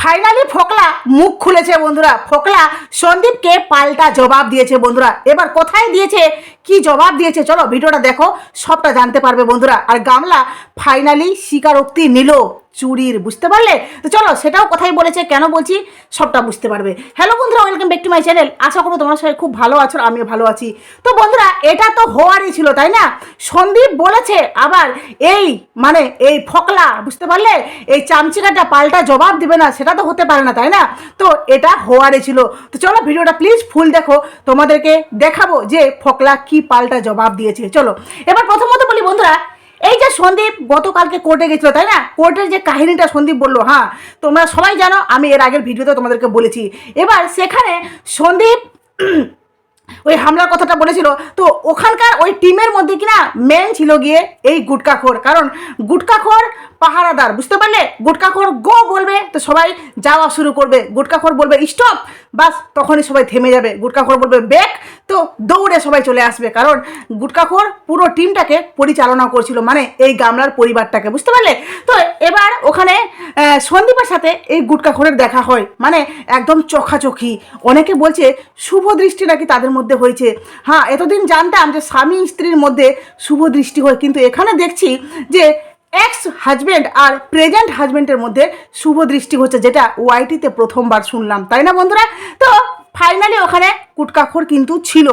Finally ফোকলা মুখ খুলেছে বন্ধুরা। ফোকলা সন্দীপকে পাল্টা জবাব দিয়েছে বন্ধুরা। এবার কোথায় দিয়েছে কি জবাব দিয়েছে? চলো ভিডিওটা দেখো, সবটা জানতে পারবে বন্ধুরা। আর গামলা ফাইনালি স্বীকারোক্তি নিল চুরির, বুঝতে পারলে? তো চলো, সেটাও কথাই বলেছে, কেন বলছি সবটা বুঝতে পারবে। হ্যালো বন্ধুরা welcome back to my channel আশা করব তোমার সবাই খুব ভালো আছো, আমিও ভালো আছি। তো বন্ধুরা, এটা তো হওয়ারই ছিল, তাই না? সন্দীপ বলেছে আবার এই মানে এই ফকলা, বুঝতে পারলে? এই চামচিকাটা পাল্টা জবাব দিবে না, সেটা তো হতে পারে না, তাই না? তো এটা হওয়ারই ছিল। তো চলো, ভিডিওটা প্লিজ ফুল দেখো। তোমাদেরকে দেখাবো যে ফকলা কি পাল্টা জবাব দিয়েছে, চলো। এবার প্রথমত বলি বন্ধুরা, এই যে সন্দীপ গতকালকে কোর্টে গেছিল, তাই না? কোর্টের যে কাহিনীটা সন্দীপ বলল হ্যাঁ তোমরা সবাই জানো, আমি এর আগের ভিডিওতে তোমাদেরকে বলেছি। এবার সেখানে সন্দীপ ওই হামলার কথাটা বলেছিল, তো ওখানকার ওই টিমের মধ্যে কিনা মেন ছিল গিয়ে এই গুটকাখোর। কারণ গুটকাখোর পাহারাদার, বুঝতে পারলে? গুটকাখোর গো বলবে, তো সবাই যাওয়া শুরু করবে। গুটকাখোর বলবে স্টপ বাস তখনই সবাই থেমে যাবে। গুটকাখোর বলবে ব্যাক তো দৌড়ে সবাই চলে আসবে। কারণ গুটকাখোর পুরো টিমটাকে পরিচালনা করছিল মানে এই গামলার পরিবারটাকে, বুঝতে পারলে? তো এবার ওখানে সন্দীপের সাথে এই গুটকাখোরের দেখা হয় মানে একদম চোখাচোখি। অনেকে বলছে, শুভ দৃষ্টি নাকি তাদের মধ্যে হয়েছে? হ্যাঁ এতদিন জানতাম যে স্বামী স্ত্রীর মধ্যে শুভ দৃষ্টি হয়, কিন্তু এখানে দেখছি যে এক্স হাজব্যান্ড আর প্রেজেন্ট হাজব্যান্ডের মধ্যে শুভ দৃষ্টি হচ্ছে যেটা ওয়াইটিতে প্রথমবার শুনলাম, তাই না বন্ধুরা? তো ফাইনালি ওখানে গুটকাখোর কিন্তু ছিল।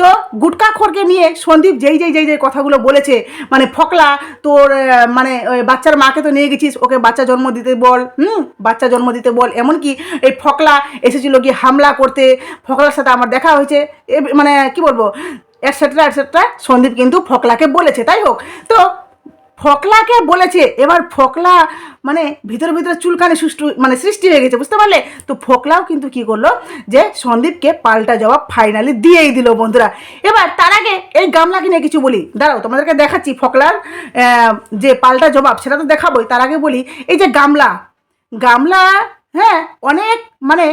তো গুটকাখোরকে নিয়ে সন্দীপ যেই যেই যেই যেই কথাগুলো বলেছে মানে ফকলা, তোর মানে ওই বাচ্চার মাকে তো নিয়ে গেছিস, ওকে বাচ্চা জন্ম দিতে বল, হুম, বাচ্চা জন্ম দিতে বল, এমনকি এই ফকলা এসেছিল কি হামলা করতে, ফকলার সাথে আমার দেখা হয়েছে মানে কি বলব এটসেট্রা এটসেট্রা সন্দীপ কিন্তু ফকলাকে বলেছে, তাই হোক। তো ফকলাকে বলেছে, এবার ফকলা মানে ভিতরে ভিতরে চুলকানি সৃষ্টি মানে সৃষ্টি হয়ে গেছে, বুঝতে পারলে? তো ফকলাও কিন্তু কি করল, যে সন্দীপকে পাল্টা জবাব ফাইনালি দিয়েই দিল বন্ধুরা। এবার তার আগে এই গামলাকে নিয়ে কিছু বলি। দাঁড়াও, তোমাদেরকে দেখাচ্ছি ফকলার যে পাল্টা জবাব, সেটা তো দেখাবোই। তার আগে বলি, এই যে গামলা গামলা হ্যাঁ অনেক মানে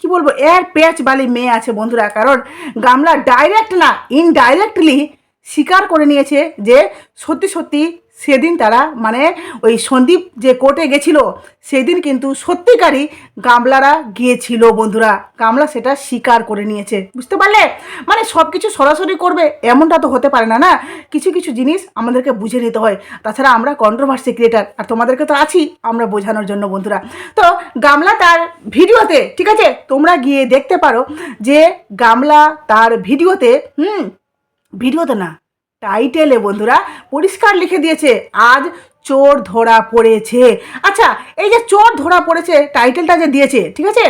কি বলব, এর পেঁচ বালি মেয়ে আছে বন্ধুরা, কারণ গামলা ডাইরেক্ট না ইনডাইরেক্টলি স্বীকার করে নিয়েছে যে সত্যি সত্যি সেদিন তারা মানে ওই সন্দীপ যে কোর্টে গেছিল, সেদিন কিন্তু সত্যিকারই গামলারা গিয়েছিল বন্ধুরা। গামলা সেটা স্বীকার করে নিয়েছে। বুঝতে পারলে? মানে সব কিছু সরাসরি করবে, এমনটা তো হতে পারে না না? কিছু কিছু জিনিস আমাদেরকে বুঝে নিতে হয়। তাছাড়া আমরা কন্ট্রোভার্সি ক্রিয়েটার আর তোমাদেরকে তো আছি আমরা বোঝানোর জন্য বন্ধুরা। তো গামলা তার ভিডিওতে, ঠিক আছে? তোমরা গিয়ে দেখতে পারো যে গামলা তার ভিডিওতে, হুম, ভিডিওতে না টাইটেলে, বন্ধুরা, পরিষ্কার লিখে দিয়েছে, আজ চোর ধরা পড়েছে। আচ্ছা এই যে চোর ধরা পড়েছে, টাইটেলটা যে দিয়েছে, ঠিক আছে?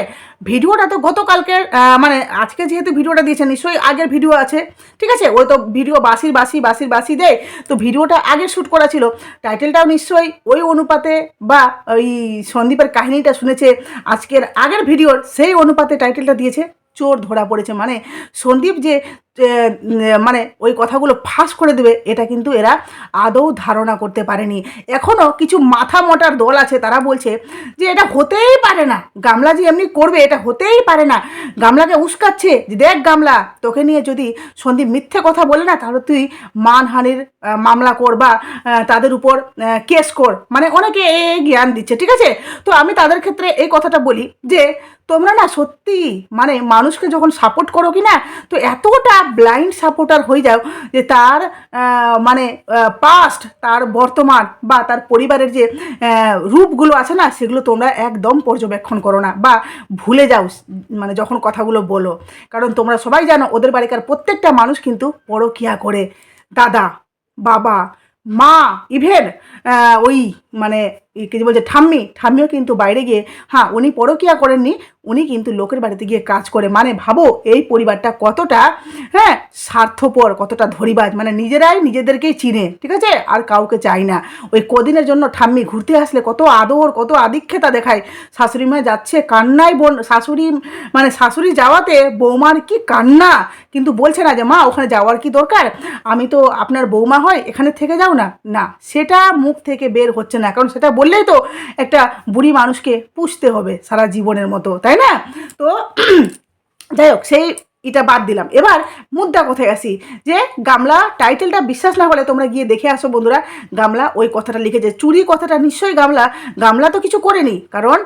ভিডিওটা তো গতকালকে মানে আজকে যেহেতু ভিডিওটা দিয়েছে, নিশ্চয়ই আগের ভিডিও আছে, ঠিক আছে? ওই তো ভিডিও বাসির বাসি বাসির বাসি দেয়, তো ভিডিওটা আগে শ্যুট করা ছিল। টাইটেলটাও নিশ্চয়ই ওই অনুপাতে বা ওই সন্দীপের কাহিনীটা শুনেছে, আজকের আগের ভিডিওর সেই অনুপাতে টাইটেলটা দিয়েছে। চোর ধরা পড়েছে। মানে সন্দীপ যে মানে ওই কথাগুলো ফাঁস করে দেবে, এটা কিন্তু এরা আদৌ ধারণা করতে পারেনি। এখনও কিছু মাথা মোটার দল আছে, তারা বলছে যে এটা হতেই পারে না। গামলা যে এমনি করবে, এটা হতেই পারে না। গামলাকে উস্কাচ্ছে যে, দেখ গামলা, তোকে নিয়ে যদি সন্দীপ মিথ্যে কথা বলে না, তাহলে তুই মানহানির মামলা কর বা তাদের উপর কেস কর। মানে অনেকে এই জ্ঞান দিচ্ছে, ঠিক আছে? তো আমি তাদের ক্ষেত্রে এই কথাটা বলি যে তোমরা না সত্যি মানে মানুষকে যখন সাপোর্ট করো কি না তো এতটা ব্লাইন্ড সাপোর্টার হয়ে যাও যে তার মানে পাস্ট তার বর্তমান বা তার পরিবারের যে রূপগুলো আছে না, সেগুলো তোমরা একদম পর্যবেক্ষণ করো না বা ভুলে যাও মানে যখন কথাগুলো বলো। কারণ তোমরা সবাই জানো, ওদের বাড়িকার প্রত্যেকটা মানুষ কিন্তু পরকিয়া করে। দাদা, বাবা, মা ইভেন ওই মানে কি বলছে, ঠাম্মি, ঠাম্মিও কিন্তু বাইরে গিয়ে হ্যাঁ উনি পরকিয়া করেননি, উনি কিন্তু লোকের বাড়িতে গিয়ে কাজ করে। মানে ভাবো, এই পরিবারটা কতটা হ্যাঁ স্বার্থপর, কতটা ধরিবাজ। মানে নিজেরাই নিজেদেরকেই চিনে, ঠিক আছে? আর কাউকে চাই না। ওই কদিনের জন্য ঠাম্মি ঘুরতে আসলে কত আদর, কত আদিক্ষেতা দেখায়। শাশুড়ি মা যাচ্ছে কান্নায় বোন, শাশুড়ি মানে শাশুড়ি যাওয়াতে বৌমার কি কান্না? কিন্তু বলছে না যে, মা, ওখানে যাওয়ার কি দরকার? আমি তো আপনার বৌমা হয়, এখানে থেকে যাও না। না, সেটা মুখ থেকে বের হচ্ছে না। কারণ সেটা বললেই তো একটা বুড়ি মানুষকে পুষতে হবে সারা জীবনের মতো, তাই না? তো যাই হোক, সেই এটা বাদ দিলাম। এবার মুদ্রা কোথায় আসি? যে গামলা, টাইটেলটা বিশ্বাস না হলে তোমরা গিয়ে দেখে আসো বন্ধুরা। গামলা, ওই কথাটা লিখেছে চুরি কথাটা নিশ্চয়ই গামলা। গামলা তো কিছু করেনি, কারণ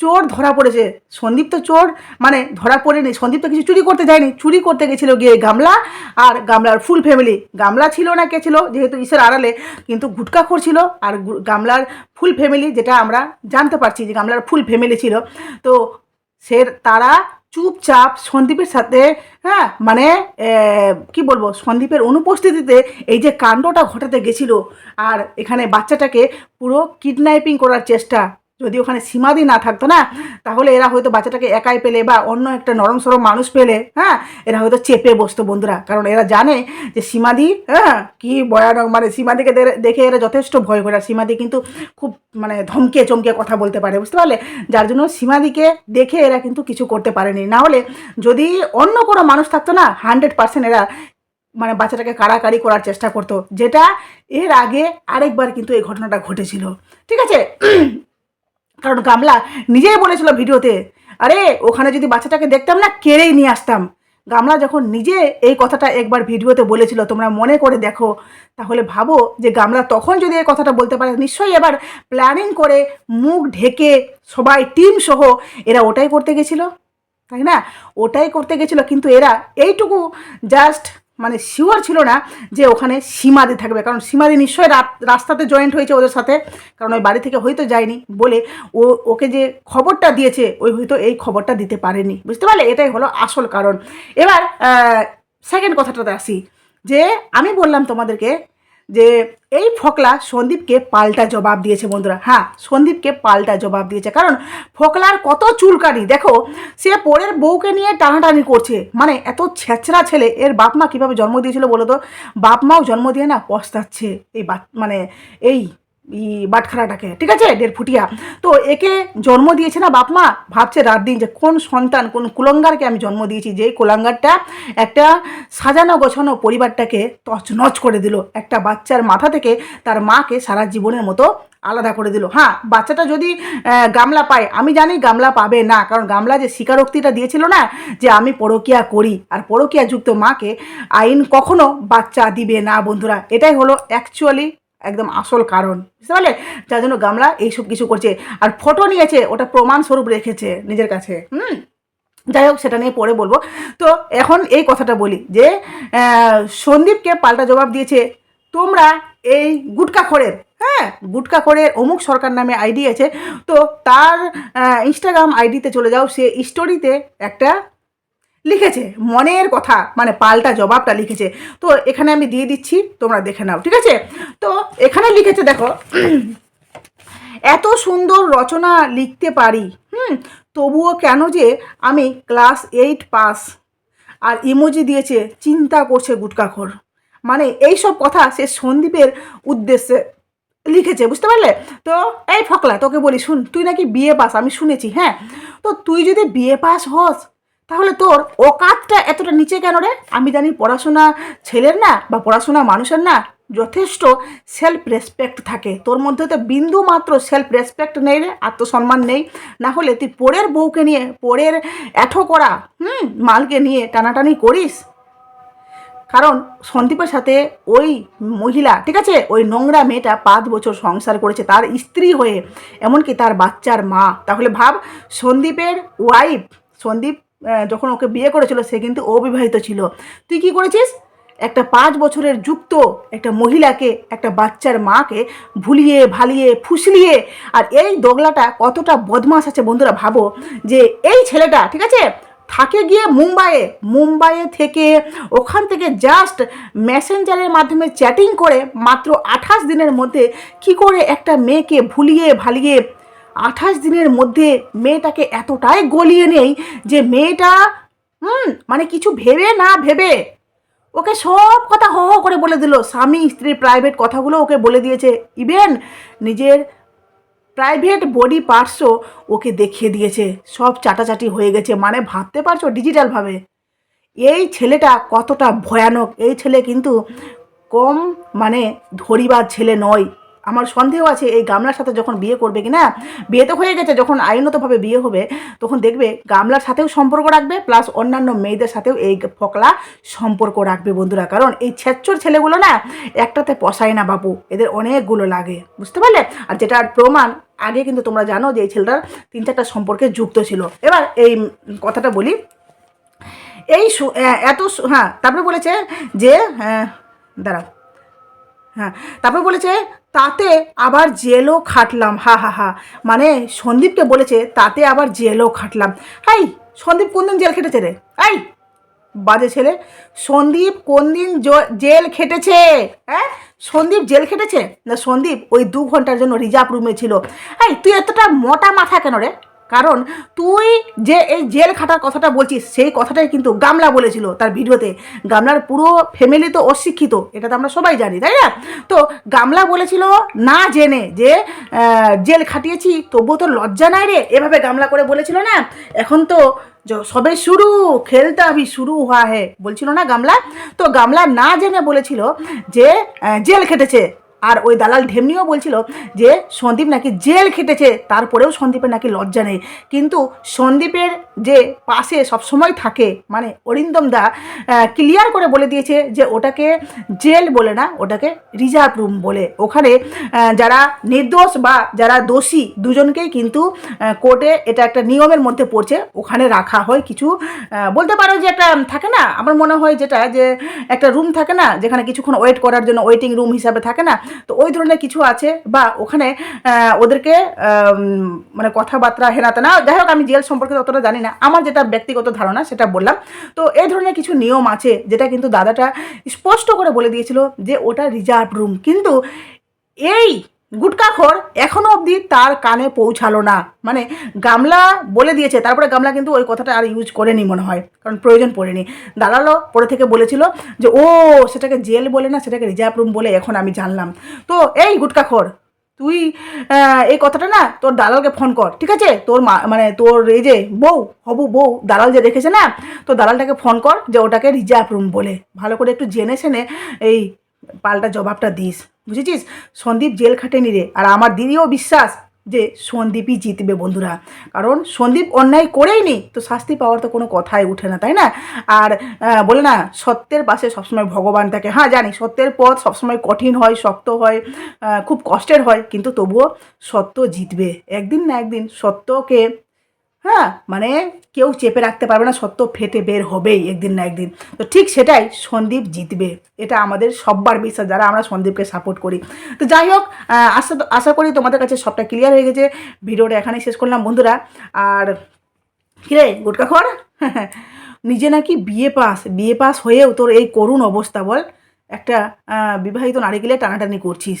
চোর ধরা পড়েছে। সন্দীপ তো চোর মানে ধরা পড়েনি। সন্দীপ তো কিছু চুরি করতে যায়নি। চুরি করতে গেছিল গিয়ে গামলা আর গামলার ফুল ফ্যামিলি গামলা ছিল না কে ছিল, যেহেতু ঈশ্বর আড়ালে। কিন্তু গুটকাখোর ছিল আর গামলার ফুল ফ্যামিলি যেটা আমরা জানতে পারছি যে গামলার ফুল ফ্যামিলি ছিল। তো সে, তারা চুপচাপ সন্দীপের সাথে হ্যাঁ মানে কি বলব, সন্দীপের অনুপস্থিতিতে এই যে কাণ্ডটা ঘটাতে গেছিল। আর এখানে বাচ্চাটাকে পুরো কিডন্যাপিং করার চেষ্টা যদি ওখানে সীমাদি না থাকতো না, তাহলে এরা হয়তো বাচ্চাটাকে একাই পেলে বা অন্য একটা নরম সরম মানুষ পেলে হ্যাঁ এরা হয়তো চেপে বসতো বন্ধুরা। কারণ এরা জানে যে সীমাদি হ্যাঁ কি ভয়ানক মানে সীমাদিকে দেখে এরা যথেষ্ট ভয় করে। আর সীমাদি কিন্তু খুব মানে ধমকে চমকে কথা বলতে পারে, বুঝতে পারলে? যার জন্য সীমাদিকে দেখে এরা কিন্তু কিছু করতে পারেনি। না হলে যদি অন্য কোনো মানুষ থাকতো না, হান্ড্রেড পার্সেন্ট এরা মানে বাচ্চাটাকে কাড়াকাড়ি করার চেষ্টা করতো। যেটা এর আগে আরেকবার কিন্তু এই ঘটনাটা ঘটেছিল। ঠিক আছে? কারণ গামলা নিজেই বলেছিল ভিডিওতে, আরে, ওখানে যদি বাচ্চাটাকে দেখতাম না, কেড়েই নিয়ে আসতাম। গামলা যখন নিজে এই কথাটা একবার ভিডিওতে বলেছিল, তোমরা মনে করে দেখো, তাহলে ভাবো যে গামলা তখন যদি এই কথাটা বলতে পারে, নিশ্চয়ই এবার প্ল্যানিং করে মুখ ঢেকে সবাই টিম সহ এরা ওটাই করতে গেছিল। তাই না? ওটাই করতে গেছিল, কিন্তু এরা এইটুকু জাস্ট মানে শিওর ছিল না যে ওখানে সীমাদি থাকবে। কারণ সীমাদি নিশ্চয়ই রাস্তাতে জয়েন্ট হয়েছে ওদের সাথে, কারণ ওই বাড়ি থেকে হয়তো যায়নি বলে ও, ওকে যে খবরটা দিয়েছে, ওই হয়তো এই খবরটা দিতে পারেনি। বুঝতে পারলে? এটাই হলো আসল কারণ। এবার সেকেন্ড কথাটাতে আসি। যে আমি বললাম তোমাদেরকে যে এই ফোকলা সন্দীপকে পাল্টা জবাব দিয়েছে বন্ধুরা। হ্যাঁ সন্দীপকে পাল্টা জবাব দিয়েছে। কারণ ফোকলার কত চুলকানি, দেখো, সে পরের বউকে নিয়ে টানাটানি করছে। মানে এত ছেঁচড়া ছেলে, এর বাপ মা কীভাবে জন্ম দিয়েছিল বলো তো? বাপ মাও জন্ম দিয়ে না পস্তাচ্ছে। এই বা মানে এই বাটখারাটাকে, ঠিক আছে? দেড় ফুটিয়া। তো একে জন্ম দিয়েছে না বাপ মা? ভাবছে রাত দিন যে কোন সন্তান, কোন কুলঙ্গারকে আমি জন্ম দিয়েছি? যে কুলাঙ্গারটা একটা সাজানো গোছানো পরিবারটাকে তছনছ করে দিল। একটা বাচ্চার মাথা থেকে তার মাকে সারা জীবনের মতো আলাদা করে দিল। হ্যাঁ বাচ্চাটা যদি গামলা পায়, আমি জানি গামলা পাবে না। কারণ গামলা যে স্বীকারোক্তিটা দিয়েছিল না, যে আমি পরকিয়া করি, আর পরকিয়া যুক্ত মাকে আইন কখনো বাচ্চা দিবে না বন্ধুরা। এটাই হলো অ্যাকচুয়ালি একদম আসল কারণ। বুঝতে পারলে? যার জন্য গামলা এইসব কিছু করছে। আর ফটো নিয়েছে, ওটা প্রমাণ স্বরূপ রেখেছে নিজের কাছে। হুম? যাই হোক, সেটা নিয়ে পরে বলব। তো এখন এই কথাটা বলি যে সন্দীপকে পাল্টা জবাব দিয়েছে, তোমরা এই গুটকাখোরের হ্যাঁ? গুটকাখোরের অমুক সরকার নামে আইডি আছে। তো তার ইনস্টাগ্রাম আইডিতে চলে যাও। সে স্টোরিতে একটা লিখেছে, মনের কথা মানে পাল্টা জবাবটা লিখেছে। তো এখানে আমি দিয়ে দিচ্ছি, তোমরা দেখে নাও, ঠিক আছে? তো এখানে লিখেছে, দেখো, এত সুন্দর রচনা লিখতে পারি, হুম? তবুও কেন যে আমি ক্লাস এইট পাস, আর ইমোজি দিয়েছে, চিন্তা করছে গুটকাখোর। মানে এই সব কথা সে সন্দীপের উদ্দেশ্যে লিখেছে, বুঝতে পারলে? তো এই ফকলা, তোকে বলি, শুন, তুই নাকি বিএ পাস, আমি শুনেছি হ্যাঁ? তো তুই যদি বিএ পাস হস তাহলে তোর অকাতটা এতটা নিচে কেন রে? আমি জানি পড়াশোনা ছেলের না বা পড়াশোনা মানুষের না যথেষ্ট সেলফ রেসপেক্ট থাকে। তোর মধ্যে তো বিন্দু মাত্র সেলফ রেসপেক্ট নেই রে, আত্মসম্মান নেই। না হলে তুই পরের বউকে নিয়ে, পরের এঠো করা, হুম, মালকে নিয়ে টানাটানি করিস। কারণ সন্দীপের সাথে ওই মহিলা, ঠিক আছে? ওই নোংরা মেয়েটা পাঁচ বছর সংসার করেছে, তার স্ত্রী হয়ে, এমনকি তার বাচ্চার মা। তাহলে ভাব, সন্দীপের ওয়াইফ সন্দীপ যখন ওকে বিয়ে করেছিল, সে কিন্তু অবিবাহিত ছিল। তুই কি করেছিস? একটা পাঁচ বছরের যুক্ত একটা মহিলাকে, একটা বাচ্চার মাকে ভুলিয়ে, ভালিয়ে, ফুসলিয়ে, আর এই দোগলাটা কতটা বদমাস আছে বন্ধুরা ভাবো, যে এই ছেলেটা, ঠিক আছে? থাকে গিয়ে মুম্বাইয়ে মুম্বাইয়ে থেকে ওখান থেকে জাস্ট মেসেঞ্জারের মাধ্যমে চ্যাটিং করে মাত্র আঠাশ দিনের মধ্যে কি করে একটা মেয়েকে ভুলিয়ে, ভালিয়ে আঠাশ দিনের মধ্যে মেয়েটাকে এতটাই গলিয়ে নেই যে মেয়েটা, হুম মানে কিছু ভেবে না ভেবে ওকে সব কথা হ করে বলে দিল। স্বামী স্ত্রীর প্রাইভেট কথাগুলো ওকে বলে দিয়েছে। ইভেন নিজের প্রাইভেট বডি পার্টসও ওকে দেখিয়ে দিয়েছে। সব চাটাচাটি হয়ে গেছে। মানে ভাবতে পারছ ডিজিটালভাবে এই ছেলেটা কতটা ভয়ানক। এই ছেলে কিন্তু কম মানে ধরিবার ছেলে নয়। আমার সন্দেহ আছে এই গামলার সাথে যখন বিয়ে করবে কি না বিয়ে তো হয়ে গেছে, যখন আইনতভাবে বিয়ে হবে, তখন দেখবে গামলার সাথেও সম্পর্ক রাখবে প্লাস অন্যান্য মেয়েদের সাথেও এই ফকলা সম্পর্ক রাখবে বন্ধুরা। কারণ এই ছেচ্চর ছেলেগুলো না, একটাতে পশায় না বাবু এদের অনেকগুলো লাগে, বুঝতে পারলে? আর যেটার প্রমাণ, আগে কিন্তু তোমরা জানো যে এই ছেলেটার তিন চারটা সম্পর্কে যুক্ত ছিল। এবার এই কথাটা বলি। এই এত হ্যাঁ তারপরে বলেছে যে হ্যাঁ দাঁড়াও। হ্যাঁ তারপর বলেছে, তাতে আবার জেলও খাটলাম। হা হা হা। মানে সন্দীপকে বলেছে, তাতে আবার জেলও খাটলাম। হাই সন্দীপ কোন দিন জেল খেটেছে রে? এই, বাজে ছেলে। সন্দীপ কোন দিন জেল খেটেছে? হ্যাঁ সন্দীপ জেল খেটেছে? না, সন্দীপ ওই দু ঘণ্টার জন্য রিজার্ভ রুমে ছিল। এই, তুই এতটা মোটা মাথা কেন রে? কারণ তুই যে এই জেল খাটার কথাটা বলছিস, সেই কথাটাই কিন্তু গামলা বলেছিল তার ভিডিওতে। গামলার পুরো ফ্যামিলি তো অশিক্ষিত, এটা তো আমরা সবাই জানি, তাই না? তো গামলা বলেছিল, না জেনে যে জেল খাটিয়েছি, তবুও তো লজ্জা নাই রে। এভাবে গামলা করে বলেছিল না? এখন তো সবে শুরু, খেলতে আবি শুরু হওয়া হে, বলছিল না গামলা? তো গামলা না জেনে বলেছিল যে জেল খেটেছে। আর ওই দালাল ঢেমনিও বলছিল যে সন্দীপ নাকি জেল খেটেছে, তারপরেও সন্দীপের নাকি লজ্জা নেই। কিন্তু সন্দীপের যে পাশে সবসময় থাকে মানে অরিন্দম দা ক্লিয়ার করে বলে দিয়েছে যে ওটাকে জেল বলে না, ওটাকে রিজার্ভ রুম বলে। ওখানে যারা নির্দোষ বা যারা দোষী দুজনকেই কিন্তু কোর্টে এটা একটা নিয়মের মধ্যে পড়ছে। ওখানে রাখা হয় কিছু বলতে পারো যে একটা থাকে না, আমার মনে হয় যেটা যে একটা রুম থাকে না, যেখানে কিছুক্ষণ ওয়েট করার জন্য ওয়েটিং রুম হিসাবে থাকে না তো ওই ধরনের কিছু আছে বা ওখানে ওদেরকে মানে কথাবার্তা হেনাতে না, যাই হোক আমি জেল সম্পর্কে ততটা জানি না, আমার যেটা ব্যক্তিগত ধারণা সেটা বললাম। তো এই ধরনের কিছু নিয়ম আছে যেটা কিন্তু দাদাটা স্পষ্ট করে বলে দিয়েছিল যে ওটা রিজার্ভ রুম। কিন্তু এই গুটকাখর এখনও অবধি তার কানে পৌঁছালো না। মানে গামলা বলে দিয়েছে, তারপরে গামলা কিন্তু ওই কথাটা আর ইউজ করেনি মনে হয়, কারণ প্রয়োজন পড়েনি। দালালও পরে থেকে বলেছিল যে, ও, সেটাকে জেল বলে না, সেটাকে রিজার্ভ রুম বলে এখন আমি জানলাম। তো এই গুটকাখর তুই এই কথাটা না তোর দালালকে ফোন কর, ঠিক আছে? তোর মা মানে তোর এই যে বউ, হবু বউ, দালাল যে রেখেছে না, তো দালালটাকে ফোন কর যে ওটাকে রিজার্ভ রুম বলে। ভালো করে একটু জেনে শুনে এই পাল্টা জবাবটা দিস। বুঝেছিস? সন্দীপ জেল খাটেনি রে। আর আমার দিদিও বিশ্বাস যে সন্দীপই জিতবে বন্ধুরা। কারণ সন্দীপ অন্যায় করেই নি, তো শাস্তি পাওয়ার তো কোনো কথাই উঠে না, তাই না? আর বলে না, সত্যের পাশে সবসময় ভগবান থাকে। হ্যাঁ জানি, সত্যের পথ সবসময় কঠিন হয়, শক্ত হয় খুব কষ্টের হয়, কিন্তু তবুও সত্য জিতবে। একদিন না একদিন সত্যকে হ্যাঁ মানে কেউ চেপে রাখতে পারবে না, সত্য ফেটে বের হবেই একদিন না একদিন। তো ঠিক সেটাই সন্দীপ জিতবে। এটা আমাদের সব্বার বিশ্বাস, যারা আমরা সন্দীপকে সাপোর্ট করি। তো যাই হোক আশা আশা করি তোমাদের কাছে সবটা ক্লিয়ার হয়ে গেছে। ভিডিওটা এখানেই শেষ করলাম বন্ধুরা। আর কিরে গুটকা খর? নিজে নাকি বিয়ে পাস বিয়ে পাস হয়েও তোর এই করুণ অবস্থা বল। একটা বিবাহিত নারীকেলে টানাটানি করছিস।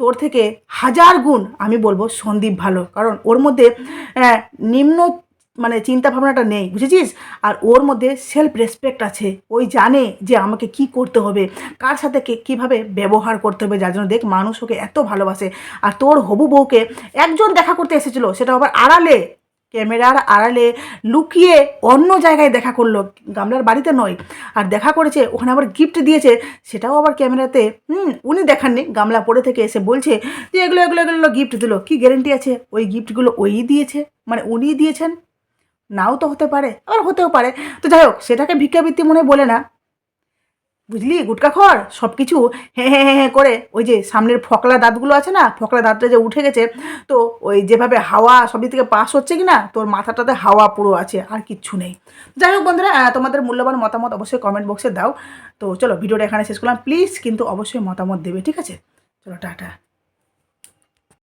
তোর থেকে হাজার গুণ আমি বলব সন্দীপ ভালো। কারণ ওর মধ্যে নিম্ন মানে চিন্তা ভাবনাটা নেই, বুঝেছিস? আর ওর মধ্যে সেলফ রেসপেক্ট আছে। ওই জানে যে আমাকে কি করতে হবে, কার সাথে কে, কীভাবে ব্যবহার করতে হবে, যার জন্য দেখ মানুষ ওকে এত ভালোবাসে। আর তোর হবু বউকে একজন দেখা করতে এসেছিল, সেটা আবার আড়ালে ক্যামেরার আড়ালে লুকিয়ে অন্য জায়গায় দেখা করল, গামলার বাড়িতে নয়। আর দেখা করেছে, ওখানে আবার গিফট দিয়েছে, সেটাও আবার ক্যামেরাতে, হুম, উনি দেখাননি। গামলা পড়ে থেকে এসে বলছে যে, এগুলো এগুলো এগুলো গিফট দিল। কি গ্যারেন্টি আছে? ওই গিফটগুলো ওই দিয়েছে মানে উনিই দিয়েছেন? নাও তো হতে পারে, আবার হতেও পারে। তো যাই হোক, সেটাকে ভিক্ষাবৃত্তি মনে বলে না। বুঝলি? গুটকা খর সব কিছু হ্যাঁ হ্যাঁ হ্যাঁ করে ওই যে সামনের ফকলা দাঁতগুলো আছে না? ফকলা দাঁতটা যে উঠে গেছে, তো ওই যেভাবে হাওয়া সব দিক থেকে পাস হচ্ছে কি না তোর মাথাটাতে হাওয়া পুরো আছে, আর কিচ্ছু নেই। যাই হোক বন্ধুরা তোমাদের মূল্যবান মতামত অবশ্যই কমেন্ট বক্সে দাও। তো চলো, ভিডিওটা এখানে শেষ করলাম। প্লিজ কিন্তু অবশ্যই মতামত দেবে, ঠিক আছে? চলো, টাটা।